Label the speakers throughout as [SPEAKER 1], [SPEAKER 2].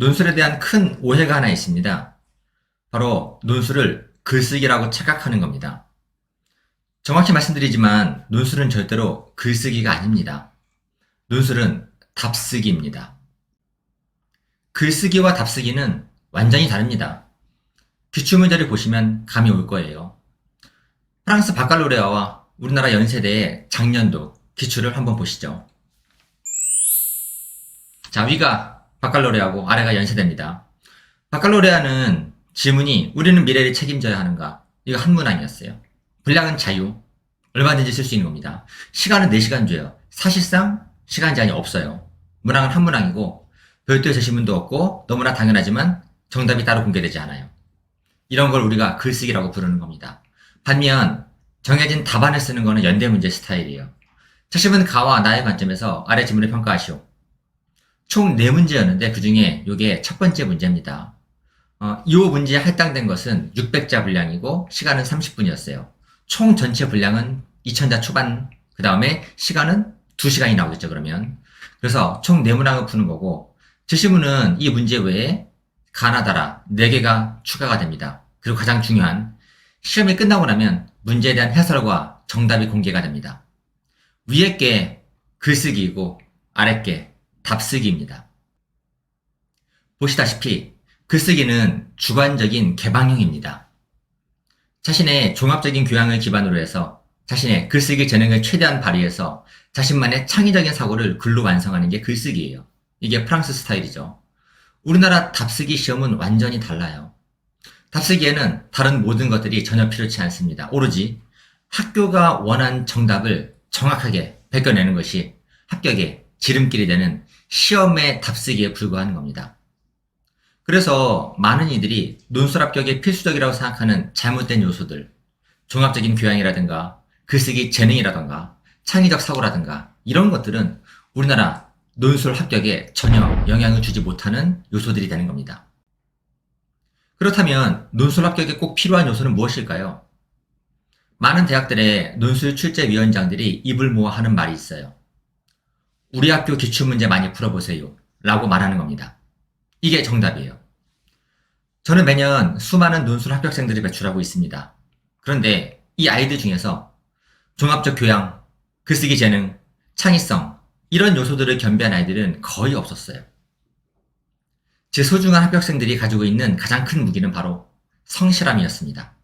[SPEAKER 1] 논술에 대한 큰 오해가 하나 있습니다. 바로 논술을 글쓰기라고 착각하는 겁니다. 정확히 말씀드리지만 논술은 절대로 글쓰기가 아닙니다. 논술은 답쓰기입니다. 글쓰기와 답쓰기는 완전히 다릅니다. 기출문제를 보시면 감이 올 거예요. 프랑스 바칼로레아와 우리나라 연세대의 작년도 기출을 한번 보시죠. 자, 위가 바칼로레아고 아래가 연세대입니다. 바칼로레아는 질문이 우리는 미래를 책임져야 하는가? 이거 한 문항이었어요. 분량은 자유. 얼마든지 쓸 수 있는 겁니다. 시간은 4시간 줘요. 사실상 시간 제한이 없어요. 문항은 한 문항이고 별도의 제시문도 없고 너무나 당연하지만 정답이 따로 공개되지 않아요. 이런 걸 우리가 글쓰기라고 부르는 겁니다. 반면 정해진 답안을 쓰는 거는 연대 문제 스타일이에요. 자신은 가와 나의 관점에서 아래 지문을 평가하시오. 총 4문제였는데 그 중에 이게 첫 번째 문제입니다. 어, 이 문제에 할당된 것은 600자 분량이고 시간은 30분이었어요. 총 전체 분량은 2000자 초반, 그 다음에 시간은 2시간이 나오겠죠, 그러면. 그래서 총 4문항을 푸는 거고, 제시문은 이 문제 외에 가나다라 4개가 추가가 됩니다. 그리고 가장 중요한, 시험이 끝나고 나면 문제에 대한 해설과 정답이 공개가 됩니다. 위에 게 글쓰기이고, 아래 게 답쓰기입니다. 보시다시피 글쓰기는 주관적인 개방형입니다. 자신의 종합적인 교양을 기반으로 해서 자신의 글쓰기 재능을 최대한 발휘해서 자신만의 창의적인 사고를 글로 완성하는 게 글쓰기예요. 이게 프랑스 스타일이죠. 우리나라 답쓰기 시험은 완전히 달라요. 답쓰기에는 다른 모든 것들이 전혀 필요치 않습니다. 오로지 학교가 원한 정답을 정확하게 베껴내는 것이 합격의 지름길이 되는 시험의 답쓰기에 불과한 겁니다. 그래서 많은 이들이 논술 합격에 필수적이라고 생각하는 잘못된 요소들, 종합적인 교양이라든가 글쓰기 재능이라든가 창의적 사고라든가 이런 것들은 우리나라 논술 합격에 전혀 영향을 주지 못하는 요소들이 되는 겁니다. 그렇다면 논술 합격에 꼭 필요한 요소는 무엇일까요? 많은 대학들의 논술 출제 위원장들이 입을 모아 하는 말이 있어요. 우리 학교 기출문제 많이 풀어보세요. 라고 말하는 겁니다. 이게 정답이에요. 저는 매년 수많은 논술 합격생들을 배출하고 있습니다. 그런데 이 아이들 중에서 종합적 교양, 글쓰기 재능, 창의성, 이런 요소들을 겸비한 아이들은 거의 없었어요. 제 소중한 합격생들이 가지고 있는 가장 큰 무기는 바로 성실함이었습니다.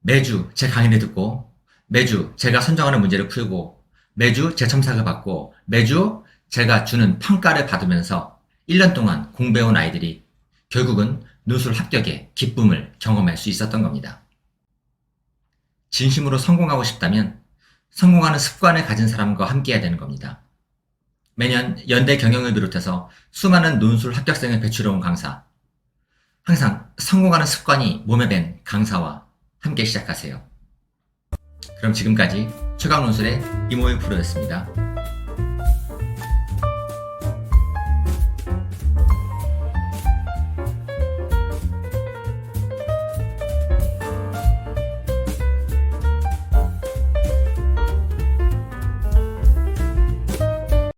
[SPEAKER 1] 매주 제 강의를 듣고, 매주 제가 선정하는 문제를 풀고, 매주 제 첨삭을 받고, 매주 제가 주는 평가를 받으면서 1년 동안 공부해온 아이들이 결국은 논술 합격의 기쁨을 경험할 수 있었던 겁니다. 진심으로 성공하고 싶다면 성공하는 습관을 가진 사람과 함께 해야 되는 겁니다. 매년 연대 경영을 비롯해서 수많은 논술 합격생을 배출해온 강사. 항상 성공하는 습관이 몸에 밴 강사와 함께 시작하세요. 그럼 지금까지 최강 논술의 이모일 프로였습니다.